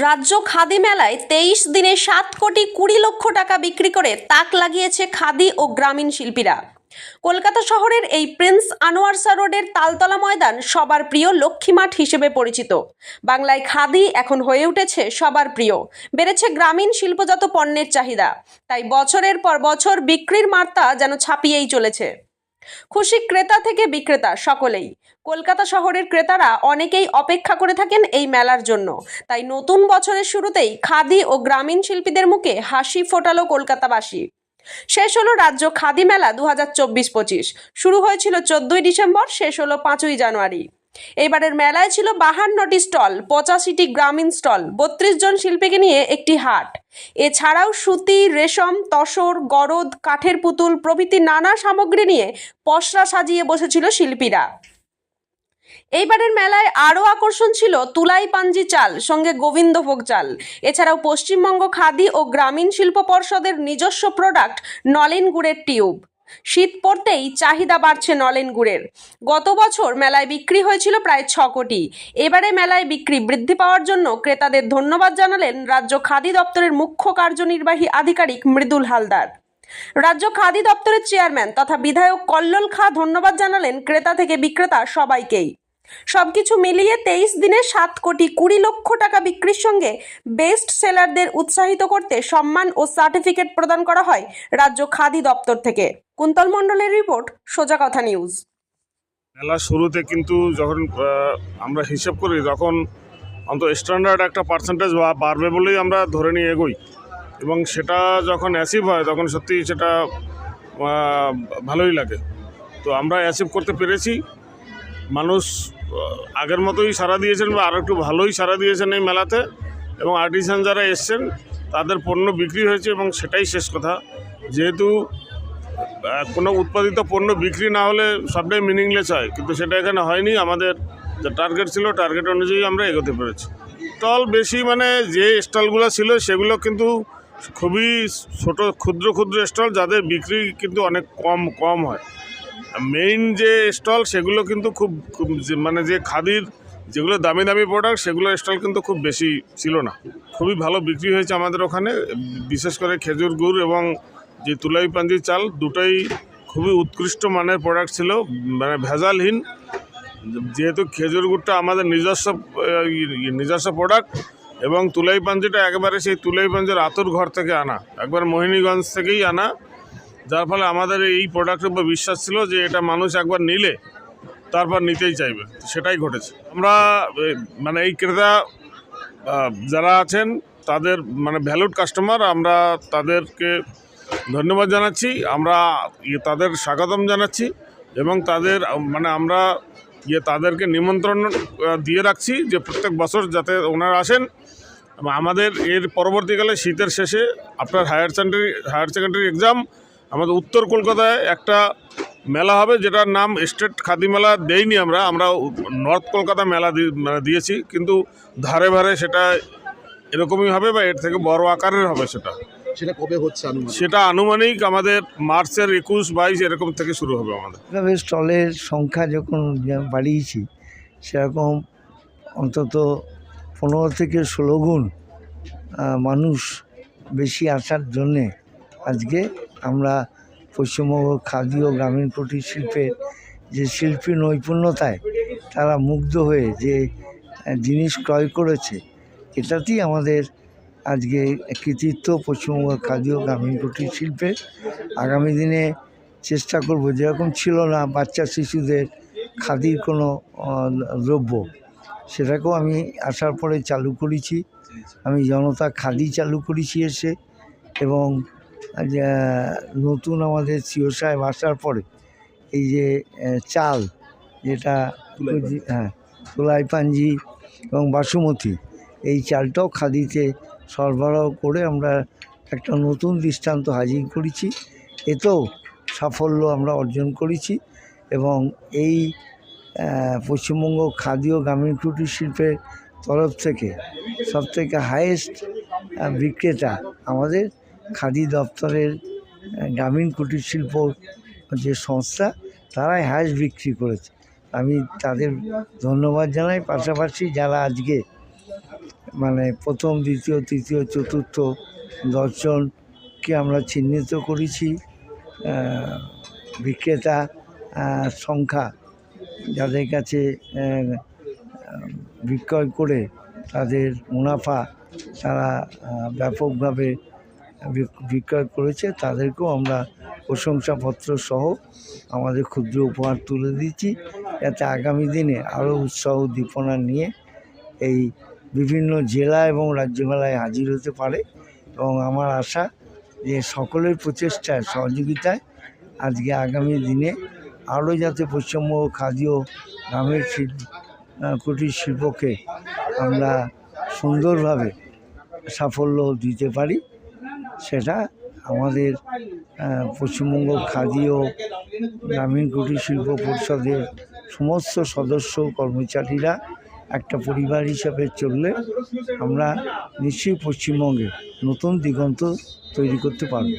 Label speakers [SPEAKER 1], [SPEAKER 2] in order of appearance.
[SPEAKER 1] রাজ্য খাদি মেলায় তেইশ দিনে সাত কোটি কুড়ি লক্ষ টাকা বিক্রি করে তাক লাগিয়েছে খাদি ও গ্রামীণ শিল্পীরা। কলকাতা শহরের এই প্রিন্স আনোয়ারসা রোডের তালতলা ময়দান সবার প্রিয় লক্ষ্মীমাঠ হিসেবে পরিচিত। বাংলায় খাদি এখন হয়ে উঠেছে সবার প্রিয়। বেড়েছে গ্রামীণ শিল্পজাত পণ্যের চাহিদা। তাই বছরের পর বছর বিক্রির মাত্রা যেন ছাপিয়েই চলেছে। খুশি ক্রেতা থেকে বিক্রেতা, সকলেই। কলকাতা শহরের ক্রেতারা অনেকেই অপেক্ষা করে থাকেন এই মেলার জন্য। তাই নতুন বছরের শুরুতেই খাদি ও গ্রামীণ শিল্পীদের মুখে হাসি ফোটালো কলকাতাবাসী। শেষ হলো রাজ্য খাদি মেলা দু হাজার শুরু হয়েছিল চোদ্দই ডিসেম্বর, শেষ হলো পাঁচই জানুয়ারি। এবারের মেলায় ছিল বাহান্নটি স্টল, পঁচাশিটি গ্রামীণ স্টল, বত্রিশ জন শিল্পীকে নিয়ে একটি হাট। এছাড়াও সুতি, রেশম, তসর, গরদ, কাঠের পুতুল প্রভৃতি নানা সামগ্রী নিয়ে পসরা সাজিয়ে বসেছিল শিল্পীরা। এইবারের মেলায় আরও আকর্ষণ ছিল তুলাই পাঞ্জি চাল, সঙ্গে গোবিন্দভোগ চাল। এছাড়াও পশ্চিমবঙ্গ খাদি ও গ্রামীণ শিল্প পর্ষদের নিজস্ব প্রোডাক্ট নলিন গুড়ের টিউব। শীত পড়তেই চাহিদা বাড়ছে নলেন গুড়ের। গত বছর মেলায় বিক্রি হয়েছিল প্রায় ছ কোটি। এবারে মেলায় বিক্রি বৃদ্ধি পাওয়ার জন্য ক্রেতাদের ধন্যবাদ জানালেন রাজ্য খাদি দপ্তরের মুখ্য কার্যনির্বাহী আধিকারিক মৃদুল হালদার। রাজ্য খাদি দপ্তরের চেয়ারম্যান তথা বিধায়ক কল্লোল খা ধন্যবাদ জানালেন ক্রেতা থেকে বিক্রেতা সবাইকেই। সবকিছু মিলিয়ে তেইশ দিনে সাত কোটি কুড়ি লক্ষ টাকা বিক্রির সঙ্গে বেস্ট সেলারদের উৎসাহিত করতে সম্মান ও সার্টিফিকেট প্রদান করা হয় রাজ্য খাদি দপ্তর থেকে। কুন্তল মণ্ডলের রিপোর্ট, সোজা কথা নিউজ।
[SPEAKER 2] মেলা শুরুতে কিন্তু যখন আমরা হিসেব করি, তখন অন্তত স্ট্যান্ডার্ড একটা পার্সেন্টেজ বাড়বে বলেই আমরা ধরে নিয়ে এগোই। এবং সেটা যখন অ্যাচিভ হয়, তখন সত্যি সেটা ভালোই লাগে। তো আমরা অ্যাচিভ করতে পেরেছি। মানুষ আগের মতোই সাড়া দিয়েছেন বা আরও একটু ভালোই সাড়া দিয়েছেন এই মেলাতে। এবং আর্টিসান যারা এসছেন, তাদের পণ্য বিক্রি হয়েছে এবং সেটাই শেষ কথা। যেহেতু কোনো উৎপাদিত পণ্য বিক্রি না হলে সবটাই মিনিংলেস হয়। কিন্তু সেটা এখানে হয়নি। আমাদের যে টার্গেট ছিল টার্গেট অনুযায়ী আমরা এগোতে পেরেছি। স্টল বেশি মানে যে স্টলগুলো ছিল, সেগুলো কিন্তু খুবই ছোট, ক্ষুদ্র ক্ষুদ্র স্টল। যাদের বিক্রি কিন্তু অনেক কম কম হয়। মেইন যে স্টল সেগুলো কিন্তু খুব মানে যে খাদির যেগুলো দামি দামি প্রোডাক্ট সেগুলো স্টল কিন্তু খুব বেশি ছিল না। খুবই ভালো বিক্রি হয়েছে আমাদের ওখানে, বিশেষ করে খেজুর, গুড় এবং যে তুলাই পাঞ্জি চাল দুটোই খুবই উৎকৃষ্ট মানের প্রোডাক্ট ছিল মানে ভেজালহীন। যেহেতু খেজুর, গুড়টা আমাদের নিজস্ব নিজস্ব প্রোডাক্ট এবং তুলাই পাঞ্জিটা একেবারে সেই তুলাই পাঞ্জির আতুর ঘর থেকে আনা, একবার মোহিনীগঞ্জ থেকেই আনা। যার ফলে আমাদের এই প্রোডাক্টের উপর বিশ্বাস ছিল যে এটা মানুষ একবার নিলে তারপর নিতেই চাইবে। সেটাই ঘটেছে। আমরা মানে এই ক্রেতা যারা আছেন, তাদের মানে ভ্যালুড কাস্টমার আমরা তাদেরকে ধন্যবাদ জানাচ্ছি। আমরা ইয়ে তাদের স্বাগতম জানাচ্ছি এবং তাদের মানে আমরা ইয়ে তাদেরকে নিমন্ত্রণ দিয়ে রাখছি যে প্রত্যেক বছর যাতে ওনারা আসেন। আমাদের এর পরবর্তীকালে শীতের শেষে আপনার higher secondary higher secondary exam আমাদের উত্তর কলকাতায় একটা মেলা হবে যেটার নাম স্টেট খাদি মেলা দেইনি আমরা। আমরা নর্থ কলকাতা মেলা দি- মানে দিয়েছি কিন্তু ধারে ধারে সেটা এরকমই হবে বা এর থেকে বড় আকারের হবে সেটা।
[SPEAKER 3] সেটা কবে হচ্ছে আনুমানিক?
[SPEAKER 2] সেটা আনুমানিক আমাদের মার্চের একুশ বাইশ এরকম থেকে শুরু হবে আমাদের।
[SPEAKER 4] এভাবে স্টলের সংখ্যা যখন বাড়িয়েছি সেরকম অন্তত পনেরো থেকে ষোলো গুণ মানুষ বেশি আসার জন্যে আজকে আমরা পশ্চিমবঙ্গ খাদি ও গ্রামীণ কুটির শিল্পের যে শিল্পী নৈপুণ্যতায় তারা মুগ্ধ হয়ে যে জিনিস ক্রয় করেছে, এটাতেই আমাদের আজকে কৃতিত্ব পশ্চিমবঙ্গ খাদি ও গ্রামীণ কুটির শিল্পের আগামী দিনে চেষ্টা করব, যেরকম ছিল না বাচ্চা শিশুদের খাদির কোনো দ্রব্য, সেটাকেও আমি আসার পরে চালু করেছি। আমি জনতা খাদি চালু করেছি এসে এবং নতুন আমাদের সিও সাহেব আসার পরে এই যে চাল যেটা হ্যাঁ তোলাই পাঞ্জি এবং বাসুমতি এই চালটাও খাদিতে সরবরাহ করে আমরা একটা নতুন দৃষ্টান্ত হাজির করেছি। এতেও সাফল্য আমরা অর্জন করেছি এবং এই পশ্চিমবঙ্গ খাদি ও গ্রামীণ কুটির শিল্পের তরফ থেকে সবথেকে হায়েস্ট বিক্রেতা আমাদের খাদি দপ্তরের গ্রামীণ কুটির শিল্প যে সংস্থা, তারাই হায়েস্ট বিক্রি করেছে। আমি তাদের ধন্যবাদ জানাই। পাশাপাশি যারা আজকে মানে প্রথম, দ্বিতীয়, তৃতীয়, চতুর্থ, দশজনকে আমরা চিহ্নিত করেছি বিক্রেতা সংখ্যা যাদের কাছে বিক্রয় করে তাদের মুনাফা তারা ব্যাপকভাবে বিক্রয় করেছে, তাদেরকেও আমরা প্রশংসাপত্র সহ আমাদের ক্ষুদ্র উপহার তুলে দিচ্ছি। যাতে আগামী দিনে আরও উৎসাহ উদ্দীপনা নিয়ে এই বিভিন্ন জেলা এবং রাজ্য মেলায় হাজির হতে পারে এবং আমার আশা যে সকলের প্রচেষ্টায়, সহযোগিতায় আজকে আগামী দিনে আরও যাতে পশ্চিমবঙ্গ খাদি ও গ্রামের কুটির শিল্পকে আমরা সুন্দরভাবে সাফল্য দিতে পারি। সেটা আমাদের পশ্চিমবঙ্গ খাদি ও গ্রামীণ কুটির শিল্প পরিষদের সমস্ত সদস্য কর্মচারীরা একটা পরিবার হিসাবে চললে আমরা নিশ্চয়ই পশ্চিমবঙ্গে নতুন দিগন্ত তৈরি করতে পারব।